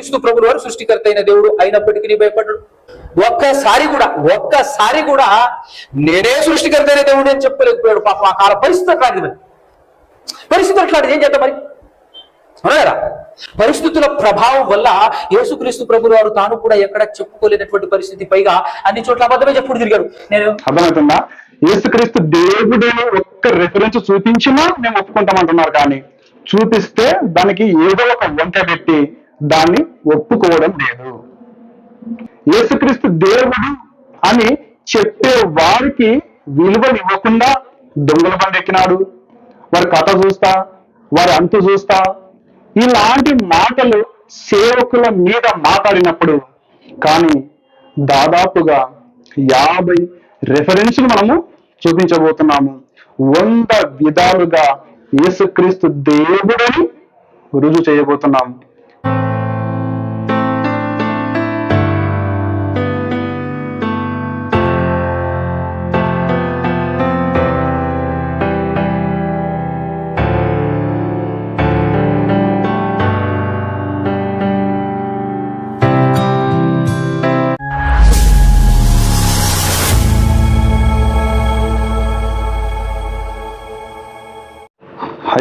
క్రీస్తు ప్రభులు వారు సృష్టికర్త అయిన దేవుడు అయినప్పటికీ భయపడ్డాడు ఒక్కసారి కూడా ఒక్కసారి కూడా నేనే సృష్టికర్త అయిన దేవుడు అని చెప్పలేకపోయాడు. పాప ఆ కాల పరిస్థితి అట్లాంటిది మరి. పరిస్థితి అట్లాంటిది. ఏం చేద్దాం మరి? అవునా పరిస్థితుల ప్రభావం వల్ల యేసుక్రీస్తు ప్రభులు వారు తాను కూడా ఎక్కడ చెప్పుకోలేనటువంటి పరిస్థితి. పైగా అన్ని చోట్ల అబద్ధమే చెప్పుడు తిరిగాడు. నేను అర్థమవుతుందా? యేసుక్రీస్తు దేవుడని ఒక్క రెఫరెన్స్ చూపించినా మేము ఒప్పుకుంటామంటున్నారు కానీ చూపిస్తే దానికి ఏదో ఒక వంక పెట్టి దాన్ని ఒప్పుకోవడం లేదు. యేసుక్రీస్తు దేవుడు అని చెప్పే వారికి విలువనివ్వకుండా దొంగల పండెక్కినాడు వారి కథ చూస్తా వారి అంతు చూస్తా. ఇలాంటి మాటలు సేవకుల మీద మాట్లాడినప్పుడు కానీ దాదాపుగా యాభై రెఫరెన్స్లు మనము చూపించబోతున్నాము. వంద విధాలుగా యేసుక్రీస్తు దేవుడని రుజువు చేయబోతున్నాము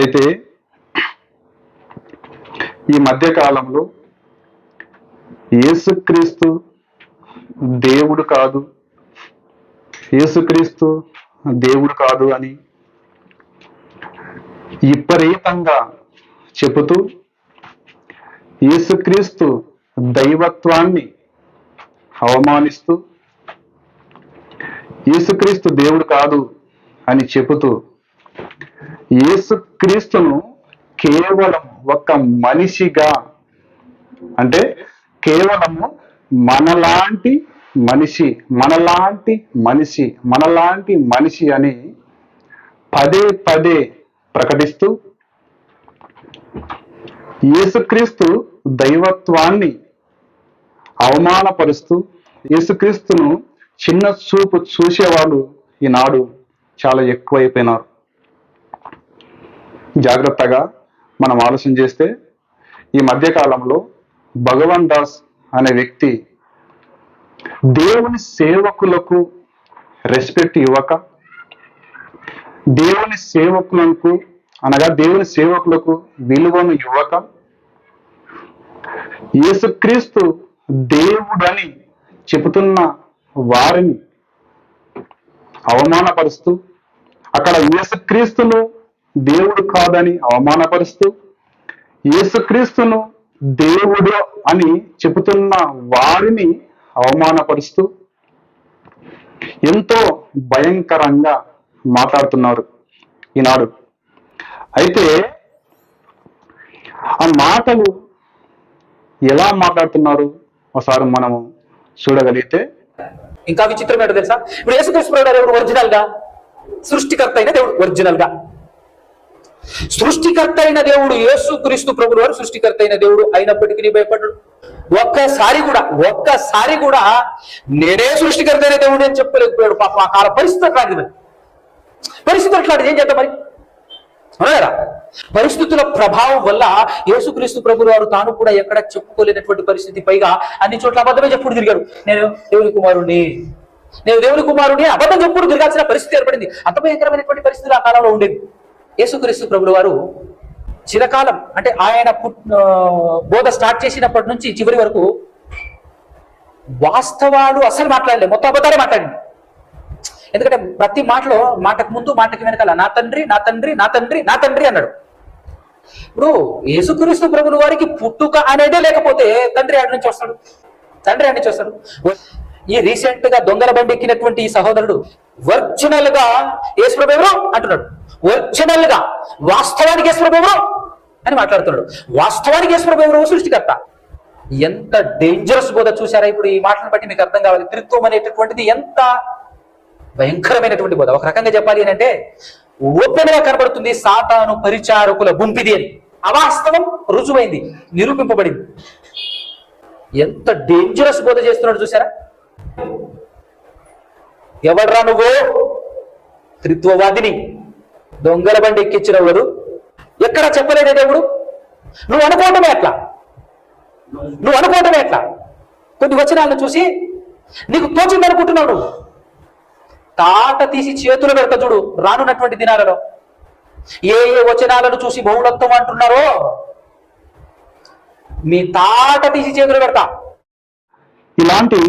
అయితే ఈ మధ్య కాలంలో యేసుక్రీస్తు దేవుడు కాదు. యేసుక్రీస్తు దేవుడు కాదు అని విపరీతంగా చెబుతూ యేసుక్రీస్తు దైవత్వాన్ని అవమానిస్తూ యేసుక్రీస్తు దేవుడు కాదు అని చెబుతూ యేసుక్రీస్తును కేవలం ఒక మనిషిగా అంటే కేవలము మనలాంటి మనిషి మనలాంటి మనిషి మనలాంటి మనిషి అని పదే పదే ప్రకటిస్తూ యేసుక్రీస్తు దైవత్వాన్ని అవమానపరుస్తూ యేసుక్రీస్తును చిన్న చూపు చూసేవాళ్ళు ఈనాడు చాలా ఎక్కువైపోయినారు. జాగ్రత్తగా మనం ఆలోచన చేస్తే ఈ మధ్య కాలంలో భగవాన్ దాస్ అనే వ్యక్తి దేవుని సేవకులకు రెస్పెక్ట్ ఇవ్వక దేవుని సేవకులకు అనగా దేవుని సేవకులకు విలువను ఇవ్వక యేసుక్రీస్తు దేవుడని చెబుతున్న వారిని అవమానపరుస్తూ అక్కడ యేసుక్రీస్తును దేవుడు కాదని అవమానపరుస్తూ యేసుక్రీస్తును దేవుడు అని చెబుతున్న వారిని అవమానపరుస్తూ ఎంతో భయంకరంగా మాట్లాడుతున్నారు ఈనాడు. అయితే ఆ మాటలు ఎలా మాట్లాడుతున్నారు? ఒకసారి మనము చూడగలిగితే. ఇంకా విచిత్రమైన తెలుసా? ఇప్పుడు యేసుక్రీస్తు ఒరిజినల్గా సృష్టికర్త అయిన దేవుడు ఒరిజినల్గా సృష్టికర్త అయిన దేవుడు యేసు క్రీస్తు ప్రభులు వారు సృష్టికర్త అయిన దేవుడు అయినప్పటికీ భయపడ్డాడు. ఒక్కసారి కూడా ఒక్కసారి కూడా నేనే సృష్టికర్త అయిన దేవుడు అని చెప్పలేకపోయాడు పాప ఆ కాల పరిస్థితి అట్లాంటిది మరి. పరిస్థితి అట్లాంటిది. ఏం చేద్దాం మరి? అవునా? పరిస్థితుల ప్రభావం వల్ల యేసుక్రీస్తు ప్రభులు వారు తాను కూడా ఎక్కడ చెప్పుకోలేనటువంటి పరిస్థితి పైగా అన్ని చోట్ల అబద్ధమే చెప్పుడు తిరిగాడు. నేను దేవుని కుమారుణ్ణి. నేను దేవుని కుమారుడిని అబద్ధం చెప్పుడు తిరగాల్సిన పరిస్థితి ఏర్పడింది. అంత భయంకరమైనటువంటి పరిస్థితులు ఆ కాలంలో ఉండేది యేసుక్రీస్తు ప్రభులు వారు చిరకాలం అంటే ఆయన పుట్ బోధ స్టార్ట్ చేసినప్పటి నుంచి చివరి వరకు వాస్తవాలు అసలు మాట్లాడలేదు మొత్తం అబద్ధాలే మాట్లాడింది. ఎందుకంటే ప్రతి మాటలో మాటకు ముందు మాటకి వెనకాల నా తండ్రి నా తండ్రి నా తండ్రి నా తండ్రి అన్నాడు. ఇప్పుడు యేసుక్రీస్తు ప్రభుల వారికి పుట్టుక అనేదే లేకపోతే తండ్రి ఆడి నుంచి వస్తాడు? తండ్రి ఆడి నుంచి వస్తాడు? ఈ రీసెంట్గా దొంగల బండి ఎక్కినటువంటి ఈ సహోదరుడు ఒరిజినల్గా యేసుప్రభు ఎవరు? అంటున్నాడు. ఒరిజినల్గా వాస్తవానికి యేసుప్రభు అని మాట్లాడుతున్నాడు. వాస్తవానికి యేసుప్రభు సృష్టికర్త. ఎంత డేంజరస్ బోధ చూసారా ఇప్పుడు ఈ మాటను బట్టి మీకు అర్థం కావాలి. త్రిత్వం అనేటటువంటిది ఎంత భయంకరమైనటువంటి బోధ. ఒక రకంగా చెప్పాలి అంటే ఓపెన్గా కనబడుతుంది సాతాను పరిచారకుల గుంపిది అని. అవాస్తవం రుజువైంది నిరూపింపబడింది. ఎంత డేంజరస్ బోధ చేస్తున్నాడు చూసారా ఎవడ్రా నువ్వు? త్రిత్వవాదిని. దొంగల బండి ఎక్కించిన వాడు ఎక్కడ చెప్పలేదే దేవుడు? నువ్వు అనుకోవటమే ఎట్లా నువ్వు అనుకోవటమే ఎట్లా కొన్ని వచనాలను చూసి నీకు తోచింది అనుకుంటున్నావు నువ్వు. తాట తీసి చేతులు పెడత చూడు రానున్నటువంటి దినాలలో. ఏ ఏ వచనాలను చూసి బహుళత్వం అంటున్నారో మీ తాట తీసి చేతులు పెడతా. ఇలాంటి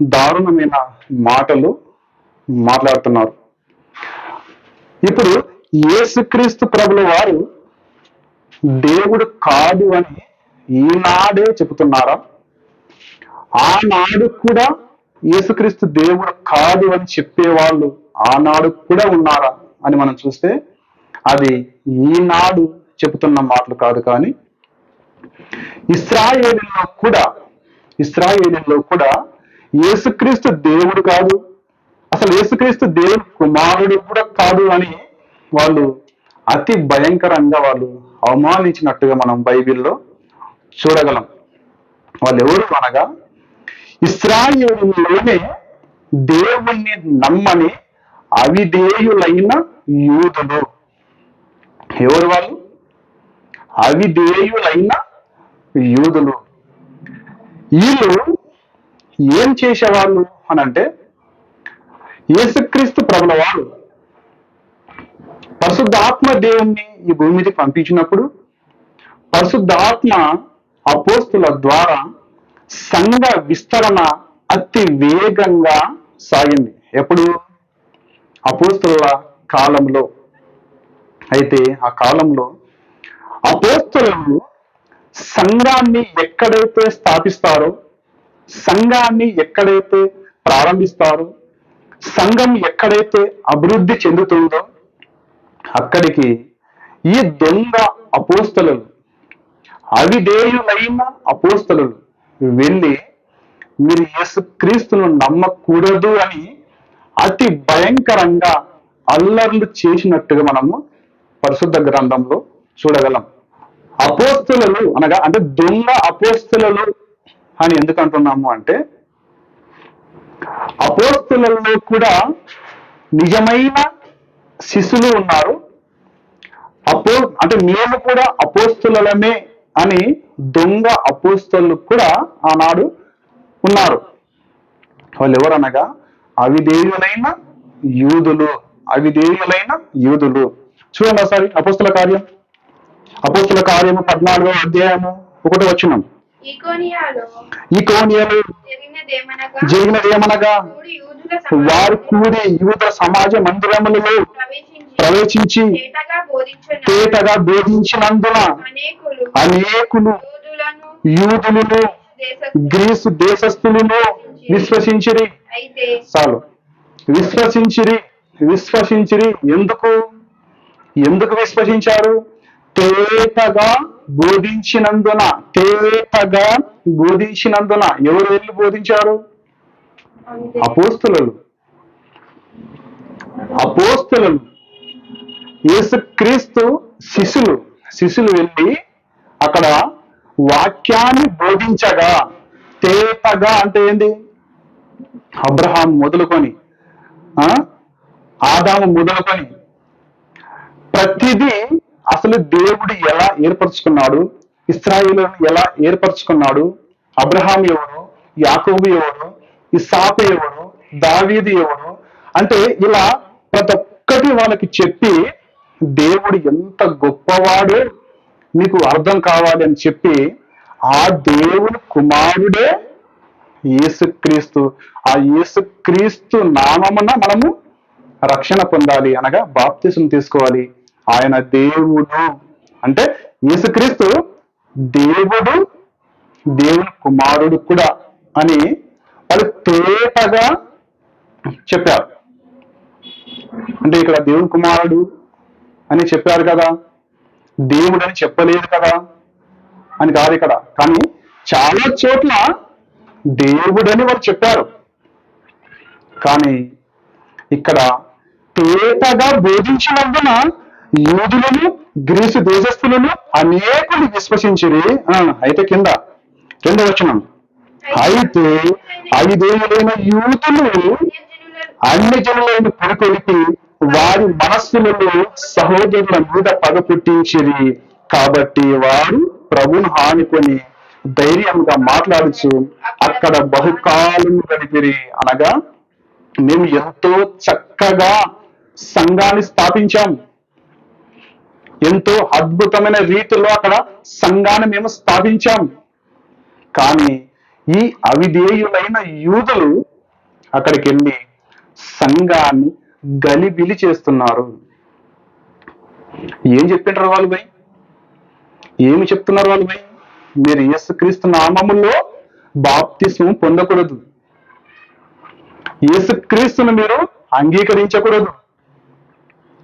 దారుణమైన మాటలు మాట్లాడుతున్నారు. ఇప్పుడు యేసుక్రీస్తు ప్రభుల వారు దేవుడు కాదు అని ఈనాడే చెబుతున్నారా? ఆనాడు కూడా యేసుక్రీస్తు దేవుడు కాదు అని చెప్పేవాళ్ళు ఆనాడు కూడా ఉన్నారా అని మనం చూస్తే అది ఈనాడు చెబుతున్న మాటలు కాదు కానీ ఇస్రాయేలీలో కూడా ఇస్రాయేలీలో కూడా యేసుక్రీస్తు దేవుడు కాదు. అసలు యేసుక్రీస్తు దేవుడు కుమారుడు కూడా కాదు అని వాళ్ళు అతి భయంకరంగా వాళ్ళు అవమానించినట్టుగా మనం బైబిల్లో చూడగలం. వాళ్ళు ఎవరు అనగా ఇస్రాయేలులోనే దేవుణ్ణి నమ్మని అవిధేయులైన యూదులు. ఎవరు వాళ్ళు? అవిధేయులైన యూదులు. వీళ్ళు ఏం చేసేవాళ్ళు అనంటే యేసుక్రీస్తు ప్రభుల వాళ్ళు పరిశుద్ధాత్మ దేవుణ్ణి ఈ భూమి మీదకి పంపించినప్పుడు పరిశుద్ధాత్మ అపోస్తుల ద్వారా సంఘ విస్తరణ అతి వేగంగా సాగింది. ఎప్పుడు? అపోస్తుల కాలంలో. అయితే ఆ కాలంలో అపోస్తులు సంఘాన్ని ఎక్కడైతే స్థాపిస్తారో సంఘాన్ని ఎక్కడైతే ప్రారంభిస్తారో సంఘం ఎక్కడైతే అభివృద్ధి చెందుతుందో అక్కడికి ఈ దొంగ అపోస్తలు అవిధేయులైన అపోస్తలు వెళ్ళి మీరు యేసుక్రీస్తును నమ్మకూడదు అని అతి భయంకరంగా అల్లర్లు చేసినట్టుగా మనము పరిశుద్ధ గ్రంథంలో చూడగలం. అపోస్తులు అనగా అంటే దొంగ అపోస్తులు అని ఎందుకు అంటున్నాము అంటే అపోస్తులలో కూడా నిజమైన శిష్యులు ఉన్నారు. అపో అంటే మేము కూడా అపోస్తులమే అని దొంగ అపోస్తులు కూడా ఆనాడు ఉన్నారు. వాళ్ళు ఎవరనగా అవిధేయులైన యూదులు. అవిధేయులైన యూదులు. చూడండి ఒకసారి అపోస్తుల కార్యం. అపోస్తుల కార్యము పద్నాలుగో అధ్యాయము ఒకటి వచ్చినాం ఈకోనియాలో జరిగినదేమనగా వారు కూడి యువత సమాజ మందిరములలో ప్రవేశించి తేటగా బోధించిన తేటగా బోధించినందున అనేకులు యూదులను గ్రీసు దేశస్థులను విశ్వసించిరి. చాలు. విశ్వసించిరి. విశ్వసించిరి. ఎందుకు? ఎందుకు విశ్వసించారు? తేటగా బోధించినందున తేటగా బోధించినందున ఎవరు వెళ్ళి బోధించారు? అపోస్తులు. అపోస్తులు. యేసుక్రీస్తు శిశులు శిశులు వెళ్ళి అక్కడ వాక్యాన్ని బోధించగా తేటగా అంటే ఏంది? అబ్రహాం మొదలుకొని ఆ? ఆదాము మొదలుకొని ప్రతిదీ అసలు దేవుడు ఎలా ఏర్పరచుకున్నాడు? ఇస్రాయిలను ఎలా ఏర్పరచుకున్నాడు? అబ్రహాం ఎవరు? యాకోబు ఎవరు? ఇసాపు ఎవరు? దావీదు ఎవరు? అంటే ఇలా ప్రతి ఒక్కటి వాళ్ళకి చెప్పి దేవుడు ఎంత గొప్పవాడు మీకు అర్థం కావాలి అని చెప్పి ఆ దేవుని కుమారుడే యేసుక్రీస్తు. ఆ యేసుక్రీస్తు నామమున మనము రక్షణ పొందాలి అనగా బాప్తిసం తీసుకోవాలి. ఆయన దేవుడు అంటే యేసుక్రీస్తు దేవుడు దేవుని కుమారుడు కూడా అని వాళ్ళు తేటగా చెప్పారు. అంటే ఇక్కడ దేవుని కుమారుడు అని చెప్పారు కదా దేవుడు అని చెప్పలేదు కదా అని కాదు ఇక్కడ. కానీ చాలా చోట్ల దేవుడని వారు చెప్పారు. కానీ ఇక్కడ తేటగా బోధించినందున యూదులను గ్రీసు దేశస్థులను అనేకులు విశ్వసించిరి. అయితే కింద రెండో వచనం. అయితే ఐదేళ్ళైన యూదులు అన్ని జనులను పురుకొలిపి వారి మనస్సులలో సహోదరుల మీద పగ పుట్టించిరి. కాబట్టి వారు ప్రభును హానుకొని ధైర్యంగా మాట్లాడుచు అక్కడ బహుకాలం గడిపిరి అనగా మేము ఎంతో చక్కగా సంఘాన్ని స్థాపించాం. ఎంతో అద్భుతమైన రీతిలో అక్కడ సంఘాన్ని మేము స్థాపించాం. కానీ ఈ అవిధేయులైన యూదులు అక్కడికి వెళ్ళి సంఘాన్ని గలిబిలి చేస్తున్నారు. ఏం చెప్పింటారు వాళ్ళు భయ్ ఏమి చెప్తున్నారు వాళ్ళు భయ్ మీరు యేసుక్రీస్తు నామములో బాప్తిస్మం పొందకూడదు. యేసుక్రీస్తును మీరు అంగీకరించకూడదు.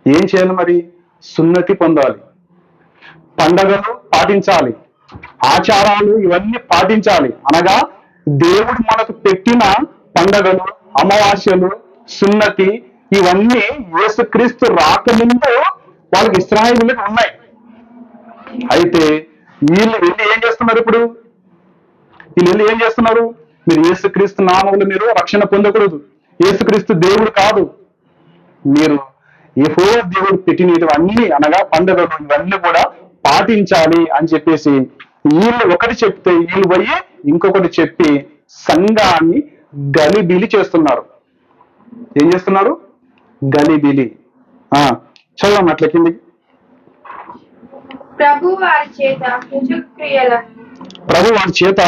ఏం చేయాలి మరి? సున్నతి పొందాలి. పండగలు పాటించాలి. ఆచారాలు ఇవన్నీ పాటించాలి. అనగా దేవుడు మనకు పెట్టిన పండగలు అమావాస్యలు సున్నతి ఇవన్నీ యేసుక్రీస్తు రాకముందు వాళ్ళకి ఇస్రాయిలకు ఉన్నాయి. అయితే వీళ్ళు వెళ్ళి ఏం చేస్తున్నారు ఇప్పుడు? వీళ్ళు వెళ్ళి ఏం చేస్తున్నారు? మీరు యేసుక్రీస్తు నామములు మీరు రక్షణ పొందకూడదు. యేసుక్రీస్తు దేవుడు కాదు. మీరు ఏహో దేవుడు పెట్టినవన్నీ అనగా పండుగలు ఇవన్నీ కూడా పాటించాలి అని చెప్పేసి వీళ్ళు ఒకటి చెప్తే వీళ్ళు పోయి ఇంకొకటి చెప్పి సంఘాన్ని గలిబిలి చేస్తున్నారు. ఏం చేస్తున్నారు? గలిబిలి. ఆ చదవం అట్ల కిందికి. ప్రభు వారి చేత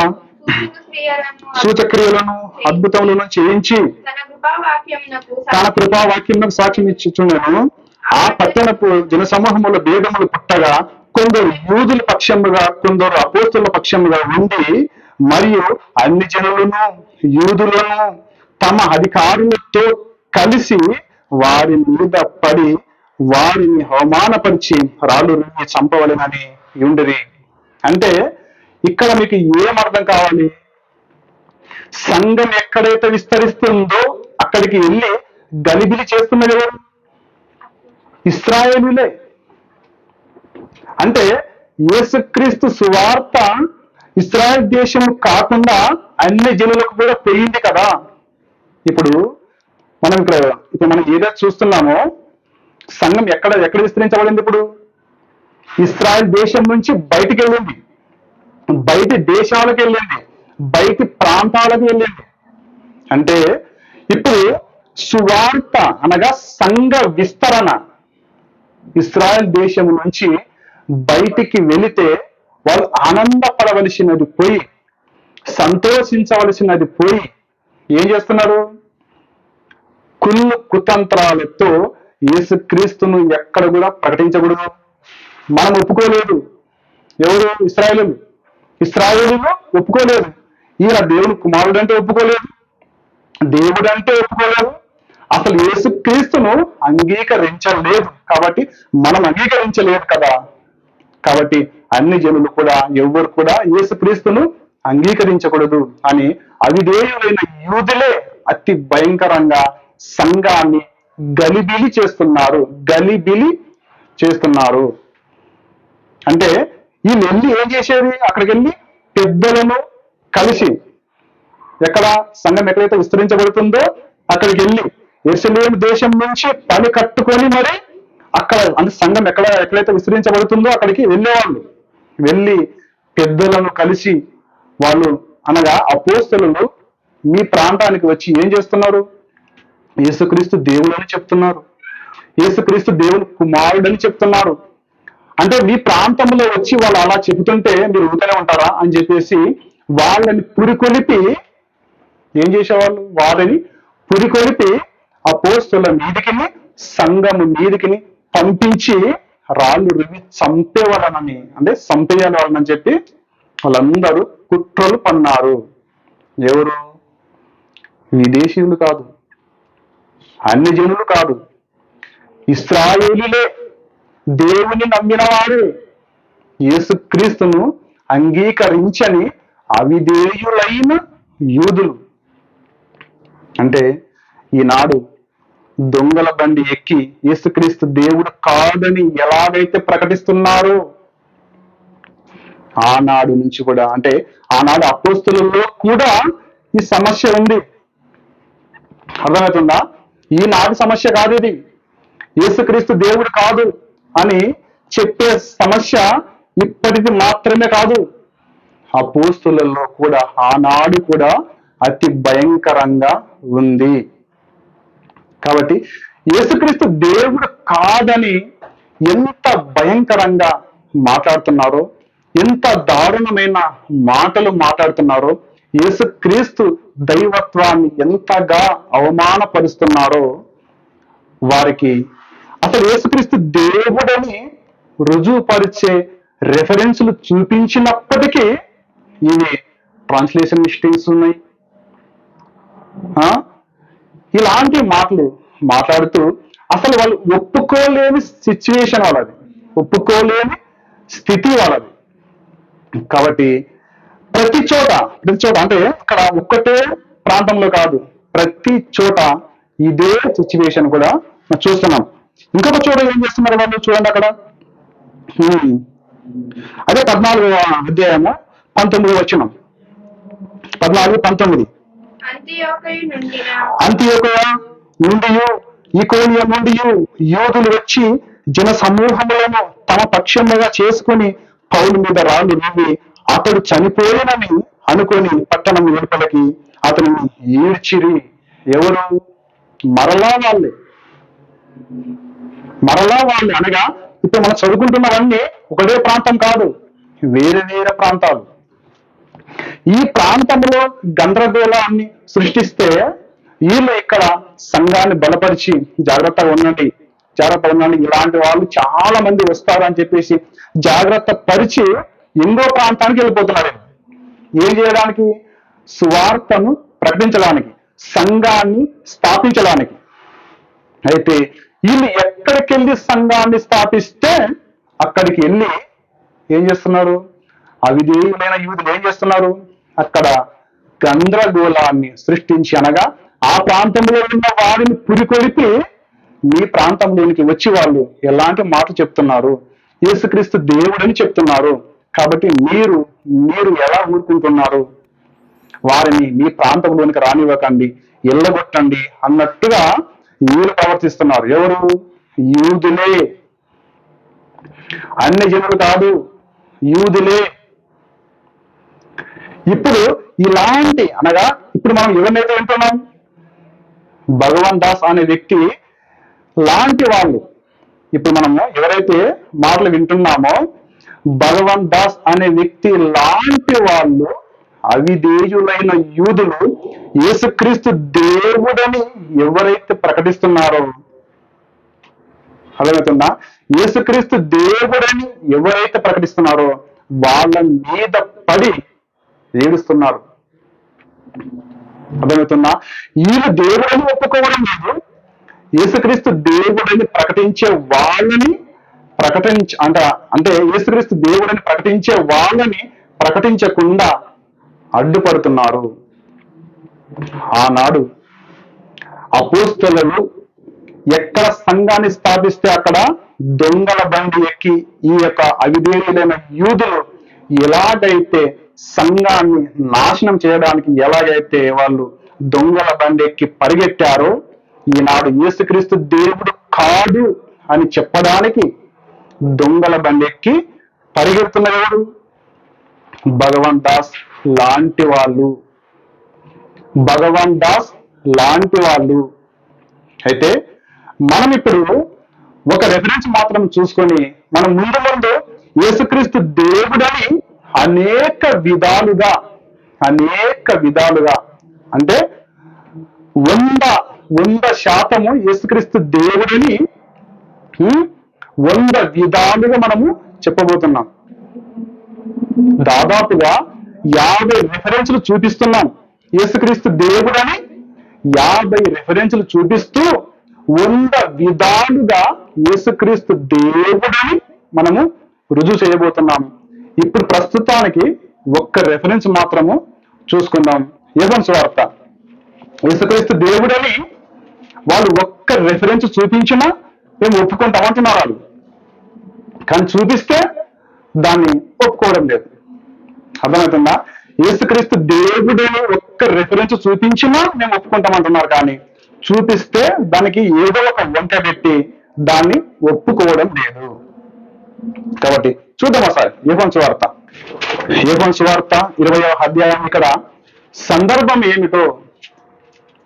సూచక్రియలను అద్భుతములను చేయించి తన తన కృపావాక్యం సాక్ష్యం ఇచ్చుచున్నాను. ఆ పట్టణపు జనసమూహముల భేదములు పుట్టగా కొందరు యూదుల పక్షముగా కొందరు అపోస్తుల పక్షముగా ఉండి మరియు అన్ని జనులను యూదులను తమ అధికారులతో కలిసి వారి మీద పడి వారిని అవమానపరిచి రాళ్ళు చంపవలెనని ఉండిరి అంటే ఇక్కడ మీకు ఏం అర్థం కావాలి? సంఘం ఎక్కడైతే విస్తరిస్తుందో అక్కడికి వెళ్ళి గలిబిలి చేస్తున్నది ఎవరు? ఇస్రాయేలులే. అంటే యేసుక్రీస్తు సువార్త ఇస్రాయల్ దేశం కాకుండా అన్ని జనులకు కూడా పోయింది కదా. ఇప్పుడు మనం ఇక్కడ ఇప్పుడు మనం ఏదైతే చూస్తున్నామో సంఘం ఎక్కడ ఎక్కడ విస్తరించబడింది ఇప్పుడు? ఇస్రాయల్ దేశం నుంచి బయటికి వెళ్ళింది. బయటి దేశాలకు వెళ్ళింది. బయటి ప్రాంతాలకు వెళ్ళింది. అంటే ఇప్పుడు సువార్త అనగా సంఘ విస్తరణ. ఇస్రాయల్ దేశం నుంచి బయటికి వెళితే వాళ్ళు ఆనందపడవలసినది పోయి సంతోషించవలసినది పోయి ఏం చేస్తున్నారు? కుళ్ళు కుతంత్రాలతో యేసుక్రీస్తును ఎక్కడ కూడా ప్రకటించకూడదు. మనం ఒప్పుకోలేదు. ఎవరు? ఇస్రాయలు ఇస్రాయేలీలు ఒప్పుకోలేదు. ఈయన దేవుని కుమారుడు అంటే ఒప్పుకోలేదు. దేవుడు అంటే ఒప్పుకోలేదు. అసలు యేసుక్రీస్తును అంగీకరించలేదు. కాబట్టి మనం అంగీకరించలేదు కదా. కాబట్టి అన్ని జనులు కూడా ఎవ్వరు కూడా యేసుక్రీస్తును అంగీకరించకూడదు అని అవిధేయులైన యూదులే అతి భయంకరంగా సంఘాన్ని గలిబిలి చేస్తున్నారు. గలిబిలి చేస్తున్నారు. అంటే వీళ్ళు వెళ్ళి ఏం చేసేది? అక్కడికి వెళ్ళి పెద్దలను కలిసి ఎక్కడ సంఘం ఎక్కడైతే విస్తరించబడుతుందో అక్కడికి వెళ్ళి ఎరుసలేం దేశం నుంచి పని కట్టుకొని మరి అక్కడ అంటే సంఘం ఎక్కడ ఎక్కడైతే విస్తరించబడుతుందో అక్కడికి వెళ్ళేవాళ్ళు. వెళ్ళి పెద్దలను కలిసి వాళ్ళు అనగా అపోస్తలు మీ ప్రాంతానికి వచ్చి ఏం చేస్తున్నారు? యేసుక్రీస్తు దేవుడు అని చెప్తున్నారు. యేసుక్రీస్తు దేవుని కుమారుడని చెప్తున్నారు. అంటే మీ ప్రాంతంలో వచ్చి వాళ్ళు అలా చెబుతుంటే మీరు ఊతనే ఉంటారా అని చెప్పేసి వాళ్ళని పురికొలిపి ఏం చేసేవాళ్ళు? వాళ్ళని పురికొలిపి ఆ పోస్తుల మీదికిని సంఘము మీదకి పంపించి రాళ్ళు రువి చంపేవాళ్ళనని అంటే చంపేయాలి వాళ్ళని చెప్పి వాళ్ళందరూ కుట్రలు పన్నారు. ఎవరు? విదేశీయులు కాదు. అన్ని జనులు కాదు. ఇస్రాయేలీలే. దేవుని నమ్మిన వారు యేసుక్రీస్తును అంగీకరించని అవిధేయులైన యూదులు. అంటే ఈనాడు దొంగల బండి ఎక్కి యేసుక్రీస్తు దేవుడు కాదని ఎలాగైతే ప్రకటిస్తున్నారో ఆనాడు నుంచి కూడా అంటే ఆనాడు అపోస్తులలో కూడా ఈ సమస్య ఉంది. అర్థమవుతుందా? ఈనాడు సమస్య కాదు ఇది. యేసుక్రీస్తు దేవుడు కాదు. అని చెప్పే సమస్య ఇప్పటిది మాత్రమే కాదు. అపోస్తులలో కూడా ఆనాడు కూడా అతి భయంకరంగా ఉంది. కాబట్టి యేసుక్రీస్తు దేవుడు కాదని ఎంత భయంకరంగా మాట్లాడుతున్నారో ఎంత దారుణమైన మాటలు మాట్లాడుతున్నారో యేసుక్రీస్తు దైవత్వాన్ని ఎంతగా అవమానపరుస్తున్నారో వారికి అసలు యేసుక్రీస్తు దేవుడని రుజువుపరిచే రెఫరెన్స్లు చూపించినప్పటికీ ఇవి ట్రాన్స్లేషన్ మిస్టేక్స్ ఉన్నాయి. ఆ? ఇలాంటి మాటలు మాట్లాడుతూ అసలు వాళ్ళు ఒప్పుకోలేని సిచ్యువేషన్ వాళ్ళది. ఒప్పుకోలేని స్థితి వాళ్ళది. కాబట్టి ప్రతి చోట ప్రతి చోట అంటే ఇక్కడ ఒక్కటే ప్రాంతంలో కాదు ప్రతి చోట ఇదే సిచ్యువేషన్ కూడా చూస్తున్నాం. ఇంకొక చోట ఏం చేస్తున్నారు వాళ్ళు? చూడండి అక్కడ. అదే పద్నాలుగు అధ్యాయము పంతొమ్మిది వచ్చిన. పద్నాలుగు పంతొమ్మిది. అంత్యోక నుండి ఈకోనియ నుండి యోధులు వచ్చి జన సమూహములను తమ పక్షముగా చేసుకుని పౌలు మీద రాళ్ళు రువ్వి అతడు చనిపోయినని అనుకొని పట్టణం వెలుపలకి అతనిని ఈడ్చిరి. ఎవరు? మరలా వాళ్ళే. మరలా వాళ్ళు అనగా ఇప్పుడు మనం చదువుకుంటున్నవన్నీ ఒకటే ప్రాంతం కాదు వేరే వేరే ప్రాంతాలు. ఈ ప్రాంతంలో గందరగోళాన్ని సృష్టిస్తే వీళ్ళు ఇక్కడ సంఘాన్ని బలపరిచి జాగ్రత్తగా ఉండండి జాగ్రత్త ఉండండి. ఇలాంటి వాళ్ళు చాలా మంది వస్తారు అని చెప్పేసి జాగ్రత్త పరిచి ఇంకో ప్రాంతానికి వెళ్ళిపోతున్నారు. ఏం చేయడానికి? సువార్తను ప్రకటించడానికి సంఘాన్ని స్థాపించడానికి. అయితే వీళ్ళు ఎక్కడికి వెళ్ళి సంఘాన్ని స్థాపిస్తే అక్కడికి వెళ్ళి ఏం చేస్తున్నారు? అవిధేయులైన యూదులు ఏం చేస్తున్నారు? అక్కడ గందరగోళాన్ని సృష్టించి అనగా ఆ ప్రాంతంలో ఉన్న వారిని పురికొలిపి మీ ప్రాంతంలోనికి వచ్చి వాళ్ళు ఎలాంటి మాటలు చెప్తున్నారు? యేసుక్రీస్తు దేవుడని చెప్తున్నారు. కాబట్టి మీరు మీరు ఎలా ఊరుకుంటున్నారు? వారిని మీ ప్రాంతంలోనికి రానివ్వకండి ఎల్లగొట్టండి అన్నట్టుగా వీళ్ళు ప్రవర్తిస్తున్నారు. ఎవరు? యూదులే. అన్ని జనులు కాదు యూదులే. ఇప్పుడు ఇలాంటి అనగా ఇప్పుడు మనం ఎవరినైతే వింటున్నాం. భగవాన్ దాస్ అనే వ్యక్తి లాంటి వాళ్ళు. ఇప్పుడు మనము ఎవరైతే మాటలు వింటున్నామో భగవాన్ దాస్ అనే వ్యక్తి లాంటి వాళ్ళు అవిధేయులైన యూదులు యేసుక్రీస్తు దేవుడని ఎవరైతే ప్రకటిస్తున్నారో అర్థమవుతుందా? యేసుక్రీస్తు దేవుడని ఎవరైతే ప్రకటిస్తున్నారో వాళ్ళ మీద పడి ఏడుస్తున్నారు. అర్థమవుతుందా? వీళ్ళు దేవుడని ఒప్పుకోవడం లేదు. యేసుక్రీస్తు దేవుడని ప్రకటించే వాళ్ళని ప్రకటించ అంట అంటే యేసుక్రీస్తు దేవుడని ప్రకటించే వాళ్ళని ప్రకటించకుండా అడ్డుపడుతున్నారు. ఆనాడు అపోస్తలు ఎక్కడ సంఘాన్ని స్థాపిస్తే అక్కడ దొంగల బండి ఎక్కి ఈ యొక్క అవిధేయులైన యూదులు ఎలాగైతే సంఘాన్ని నాశనం చేయడానికి ఎలాగైతే వాళ్ళు దొంగల బండి ఎక్కి పరిగెట్టారో ఈనాడు యేసుక్రీస్తు దేవుడు కాదు అని చెప్పడానికి దొంగల బండి ఎక్కి పరిగెడుతున్నారు ఎవరు దాస్ లాంటి వాళ్ళు. భగవాన్ దాస్ లాంటి వాళ్ళు. అయితే మనం ఇప్పుడు ఒక రెఫరెన్స్ మాత్రం చూసుకొని మనం ముందు ముందు యేసుక్రీస్తు దేవుడని అనేక విధాలుగా అనేక విధాలుగా అంటే వంద వంద శాతము యేసుక్రీస్తు దేవుడని వంద విధాలుగా మనము చెప్పబోతున్నాం. దాదాపుగా యాభై రెఫరెన్స్లు చూపిస్తున్నాం. యేసుక్రీస్తు దేవుడని యాభై రెఫరెన్స్లు చూపిస్తూ వంద విధాలుగా యేసుక్రీస్తు దేవుడని మనము రుజువు చేయబోతున్నాం. ఇప్పుడు ప్రస్తుతానికి ఒక్క రెఫరెన్స్ మాత్రము చూసుకుందాం. యోహన్ వార్త. యేసుక్రీస్తు దేవుడని వాళ్ళు ఒక్క రెఫరెన్స్ చూపించినా మేము ఒప్పుకుంటామంటున్నారు వాళ్ళు కానీ చూపిస్తే దాన్ని ఒప్పుకోవడం లేదు. అర్థమవుతుందా? యేసుక్రీస్తు దేవుడని ఒక్క రెఫరెన్స్ చూపించినా మేము ఒప్పుకుంటామంటున్నారు కానీ చూపిస్తే దానికి ఏదో ఒక వంక పెట్టి దాన్ని ఒప్పుకోవడం లేదు. కాబట్టి చూద్దాం సార్ యోహన్స్ వార్త యోగం సువార్త ఇరవై అధ్యాయం ఇక్కడ సందర్భం ఏమిటో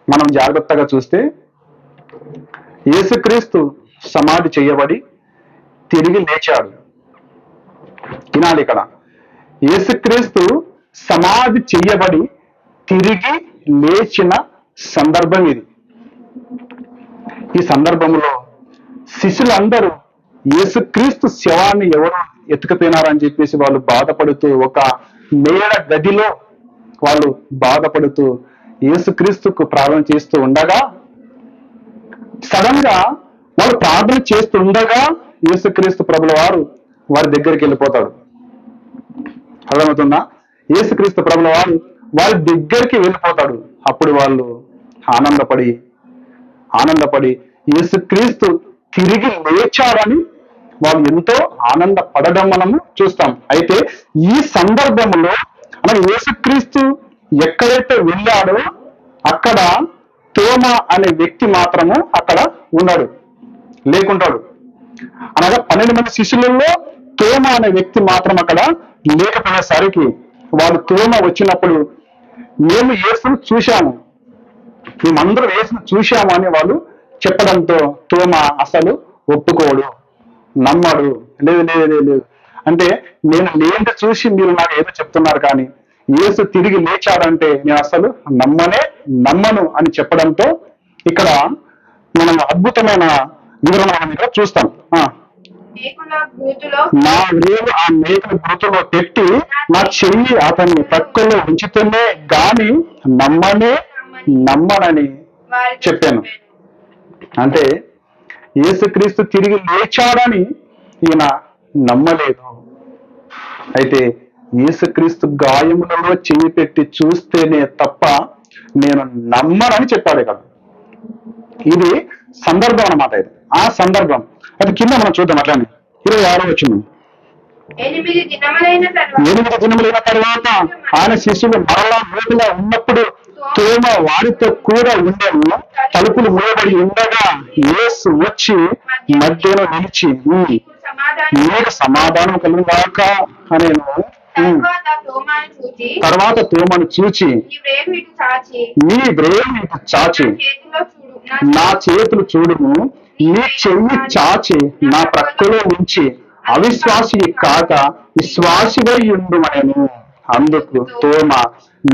మనం జాగ్రత్తగా చూస్తే యేసుక్రీస్తు సమాధి చేయబడి తిరిగి లేచాడు. వినాలి ఇక్కడ. యేసుక్రీస్తు సమాధి చెయ్యబడి తిరిగి లేచిన సందర్భం ఇది. ఈ సందర్భంలో శిష్యులందరూ యేసుక్రీస్తు శవాన్ని ఎవరు ఎత్తుకుపోయినారని చెప్పేసి వాళ్ళు బాధపడుతూ ఒక మేడ గదిలో వాళ్ళు బాధపడుతూ యేసుక్రీస్తుకు ప్రార్థన చేస్తూ ఉండగా సడన్గా వాళ్ళు ప్రార్థన చేస్తూ ఉండగా యేసుక్రీస్తు ప్రభుల వారు వారి దగ్గరికి వెళ్ళిపోతాడు అర్థమవుతుందా? యేసుక్రీస్తు ప్రభుల వారు వారి దగ్గరికి వెళ్ళిపోతాడు. అప్పుడు వాళ్ళు ఆనందపడి ఆనందపడి యేసుక్రీస్తు తిరిగి లేచాడని వాళ్ళు ఎంతో ఆనందపడడం మనము చూస్తాం. అయితే ఈ సందర్భంలో మన యేసుక్రీస్తు ఎక్కడైతే వెళ్ళాడో అక్కడ తోమ అనే వ్యక్తి మాత్రము అక్కడ ఉన్నాడు. లేకుంటాడు. అనగా పన్నెండు మంది శిష్యులలో తోమ అనే వ్యక్తి మాత్రం అక్కడ లేకపోయేసరికి వాడు తోమ వచ్చినప్పుడు మేము యేసును చూశాము మేమందరం యేసును చూశాము అని వాళ్ళు చెప్పడంతో తోమ అసలు ఒప్పుకోడు. నమ్మడు. లేదు లేదు లేదు అంటే నేను లేని చూసి మీరు నాకు ఏదో చెప్తున్నారు కానీ యేసు తిరిగి లేచాడంటే నేను అసలు నమ్మనే నమ్మను అని చెప్పడంతో ఇక్కడ మనం అద్భుతమైన వివరణ ఇక్కడ చూస్తాం. నా వేలు ఆ మేకల గుర్తులో పెట్టి నా చెయ్యి అతని ప్రక్కలో ఉంచితేనే గాని నమ్మనే నమ్మనని చెప్పాను. అంటే యేసుక్రీస్తు తిరిగి లేచాడని ఈయన నమ్మలేదు అయితే యేసుక్రీస్తు గాయములలో చెయ్యి పెట్టి చూస్తేనే తప్ప నేను నమ్మనని చెప్పాడు ఇక్కడ ఇది సందర్భం అన్నమాట ఇది. ఆ సందర్భం. అది కింద మనం చూద్దాం అట్లానే. ఇరవై ఆరో వచ్చింది ఎనిమిది దినములైన తర్వాత ఆయన శిష్యులు మరలా మూడుగా ఉన్నప్పుడు తోమ వారితో కూడా ఉండేను. తలుపులు మూయబడి ఉండగా యేసు వచ్చి మధ్యలో నిలిచి "ఉమ్, నీకు సమాధానం నీకు సమాధానం కలుగు గాక అనేను. తర్వాత తోమాను చూచి నీ వేలు ఇటు చాచి నా చేతులు చూడుము నీ చెయ్యి చాచి నా ప్రక్కలో ఉంచి అవిశ్వాసి కాక విశ్వాసిగా ఉండు నేను అందుకు తోమ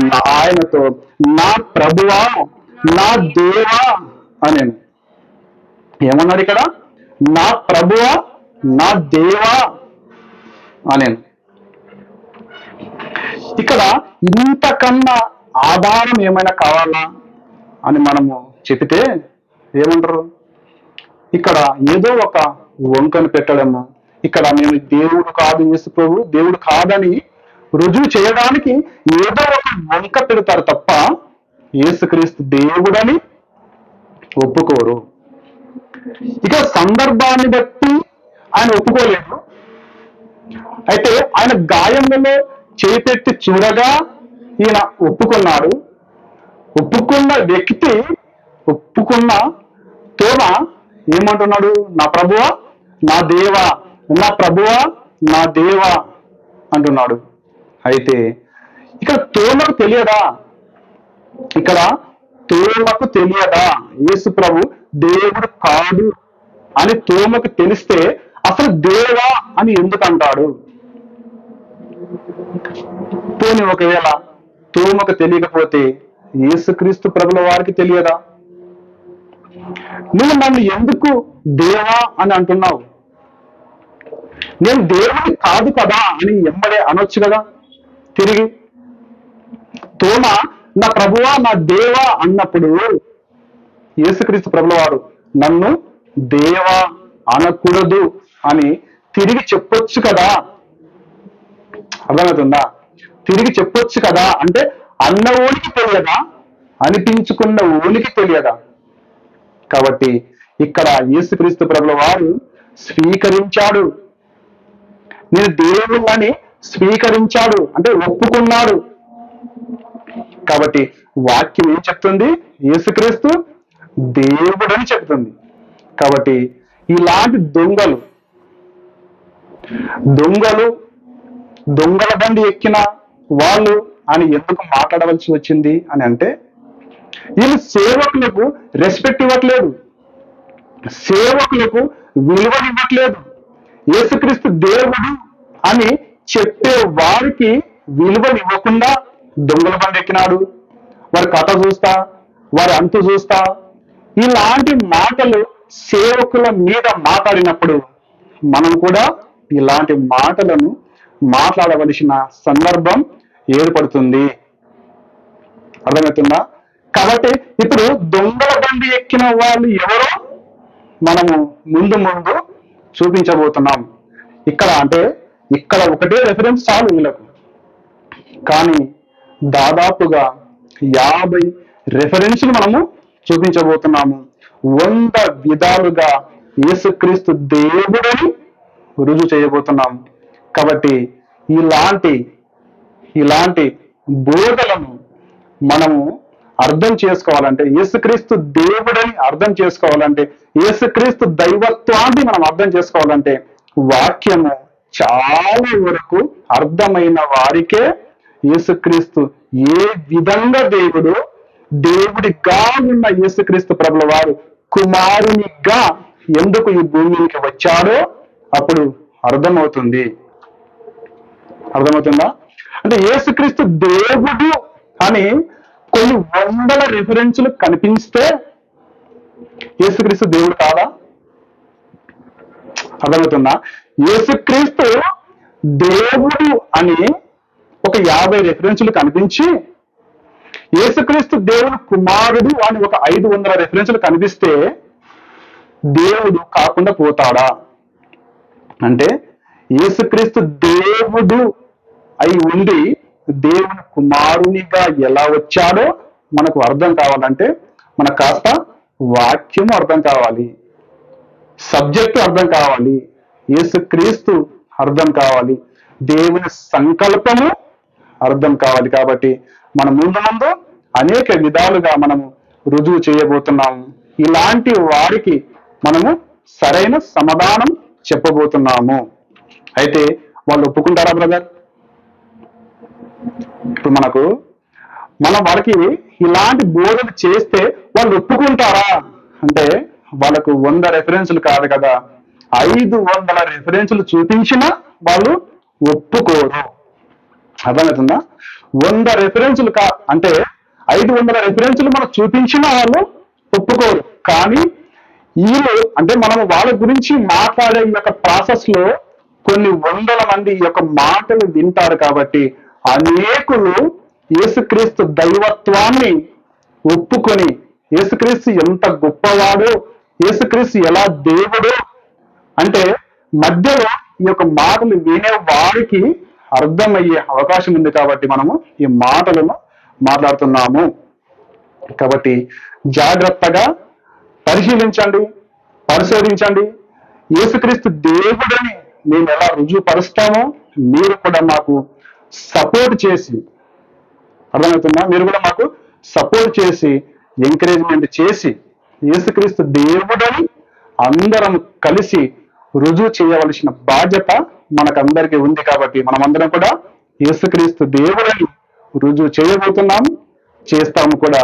నా- ఆయనతో నా ప్రభువా నా దేవా అనేను. ఏమన్నాడు ఇక్కడ? నా ప్రభువా నా దేవా అనేను. ఇక్కడ ఇంతకన్నా ఆధారం ఏమైనా కావాలా అని మనము చెబితే ఏమంటారు? ఇక్కడ ఏదో ఒక వంకను పెట్టడము ఇక్కడ నేను దేవుడు కాదు యేసు ప్రభు దేవుడు కాదని రుజువు చేయడానికి ఏదో ఒక వంక పెడతారు తప్ప యేసుక్రీస్తు దేవుడని ఒప్పుకోరు. ఇక సందర్భాన్ని బట్టి ఆయన ఒప్పుకోలేదు. అయితే ఆయన గాయములో చేపెట్టి చూడగా ఈయన ఒప్పుకున్నాడు. ఒప్పుకున్న వ్యక్తి ఒప్పుకున్న తోమ ఏమంటున్నాడు? నా ప్రభువ నా దేవా నా ప్రభువ నా దేవా అంటున్నాడు. అయితే ఇక్కడ తోమకు తెలియదా? ఇక్కడ తోమకు తెలియదా? యేసు ప్రభు దేవుడు కాదు అని తోమకు తెలిస్తే అసలు దేవా అని ఎందుకు అంటాడు పోనీ ఒకవేళ తోమకు తెలియకపోతే యేసుక్రీస్తు ప్రభుల వారికి తెలియదా? నువ్వు నన్ను ఎందుకు దేవా అని అంటున్నావు? నేను దేవుడు కాదు కదా అని ఎంబడే అనొచ్చు కదా? తిరిగి. తోమ నా ప్రభువా నా దేవా అన్నప్పుడు యేసుక్రీస్తు ప్రభుల వారు నన్ను దేవా అనకూడదు అని తిరిగి చెప్పొచ్చు కదా? అర్థమవుతుందా? తిరిగి చెప్పొచ్చు కదా? అంటే అన్న ఊరికి తెలియదా? అనిపించుకున్న ఊనికి తెలియదా? కాబట్టి ఇక్కడ యేసుక్రీస్తు ప్రభుల వారు స్వీకరించాడు. నేను దేవుళ్ళని స్వీకరించాడు అంటే ఒప్పుకున్నాడు. కాబట్టి వాక్యం ఏం చెప్తుంది? యేసుక్రీస్తు దేవుడని చెప్తుంది. కాబట్టి ఇలాంటి దొంగలు దొంగలు దొంగల బండి ఎక్కిన వాళ్ళు అని ఎందుకు మాట్లాడవలసి వచ్చింది అని అంటే వీళ్ళు సేవకులకు రెస్పెక్ట్ ఇవ్వట్లేదు. సేవకులకు విలువనివ్వట్లేదు యేసుక్రీస్తు దేవుడు అని చెప్పే వారికి విలువనివ్వకుండా దొంగల బండెక్కినాడు వారి కథ చూస్తా వారి అంతు చూస్తా. ఇలాంటి మాటలు సేవకుల మీద మాట్లాడినప్పుడు మనం కూడా ఇలాంటి మాటలను మాట్లాడవలసిన సందర్భం ఏర్పడుతుంది. అర్థమవుతుందా? కాబట్టి ఇప్పుడు దొంగల బండి ఎక్కిన వాళ్ళు ఎవరో మనము ముందు ముందు చూపించబోతున్నాం. ఇక్కడ అంటే ఇక్కడ ఒకటే రెఫరెన్స్ చాలు వీళ్ళకు. కానీ దాదాపుగా యాభై రెఫరెన్స్లు మనము చూపించబోతున్నాము. వంద విధాలుగా యేసుక్రీస్తు దేవుడని రుజువు చేయబోతున్నాం. కాబట్టి ఇలాంటి ఇలాంటి బోధలను మనము అర్థం చేసుకోవాలంటే యేసుక్రీస్తు దేవుడని అర్థం చేసుకోవాలంటే యేసుక్రీస్తు దైవత్వాన్ని మనం అర్థం చేసుకోవాలంటే వాక్యము చాలా వరకు అర్థమైన వారికే యేసుక్రీస్తు ఏ విధంగా దేవుడు దేవుడిగా ఉన్న యేసుక్రీస్తు ప్రభుల వారు కుమారునిగా ఎందుకు ఈ భూమికి వచ్చాడో అప్పుడు అర్థమవుతుంది. అర్థమవుతుందా? అంటే యేసుక్రీస్తు దేవుడు అని కొన్ని వందల రిఫరెన్స్లు కనిపిస్తే యేసుక్రీస్తు దేవుడు కాదా? అర్థమవుతుందా? యేసుక్రీస్తు దేవుడు అని ఒక యాభై రెఫరెన్స్లు కనిపించి యేసుక్రీస్తు దేవుడు కుమారుడు అని ఒక ఐదు వందల రెఫరెన్స్లు కనిపిస్తే దేవుడు కాకుండా పోతాడా? అంటే యేసుక్రీస్తు దేవుడు అయి ఉండి దేవుని కుమారునిగా ఎలా వచ్చాడో మనకు అర్థం కావాలంటే మనకు కాస్త వాక్యము అర్థం కావాలి. సబ్జెక్టు అర్థం కావాలి. యేసుక్రీస్తు అర్థం కావాలి. దేవుని సంకల్పము అర్థం కావాలి కాబట్టి మన ముందు ముందు అనేక విధాలుగా మనము రుజువు చేయబోతున్నాము ఇలాంటి వారికి మనము సరైన సమాధానం చెప్పబోతున్నాము. అయితే వాళ్ళు ఒప్పుకుంటారా బ్రదర్? ఇప్పుడు మనకు మనం వాళ్ళకి ఇలాంటి బోధలు చేస్తే వాళ్ళు ఒప్పుకుంటారా? అంటే వాళ్ళకు వంద రెఫరెన్సులు కాదు కదా. ఐదు వందల రెఫరెన్సులు చూపించినా వాళ్ళు ఒప్పుకోరు. అర్థమవుతుందా? వంద రెఫరెన్సులు కా అంటే ఐదు వందల రెఫరెన్సులు మనం చూపించిన వాళ్ళు ఒప్పుకోరు. కానీ వీళ్ళు అంటే మనం వాళ్ళ గురించి మాట్లాడే యొక్క ప్రాసెస్లో కొన్ని వందల మంది ఈ యొక్క మాటలు వింటారు కాబట్టి అనేకులు యేసుక్రీస్తు దైవత్వాన్ని ఒప్పుకొని యేసుక్రీస్తు ఎంత గొప్పవాడు యేసుక్రీస్తు ఎలా దేవుడు అంటే మధ్యలో ఈ యొక్క మాటలు వినే వారికి అర్థమయ్యే అవకాశం ఉంది కాబట్టి మనము ఈ మాటలను మాట్లాడుతున్నాము. కాబట్టి జాగ్రత్తగా పరిశీలించండి పరిశోధించండి. యేసుక్రీస్తు దేవుడని మేము ఎలా రుజువుపరుస్తామో మీరు కూడా మాకు సపోర్ట్ చేసి అర్థమవుతుందా? మీరు కూడా మాకు సపోర్ట్ చేసి ఎంకరేజ్మెంట్ చేసి యేసుక్రీస్తు దేవుడని అందరం కలిసి రుజువు చేయవలసిన బాధ్యత మనకందరికీ ఉంది కాబట్టి మనమందరం కూడా యేసుక్రీస్తు దేవుడని రుజువు చేయబోతున్నాము చేస్తాము కూడా.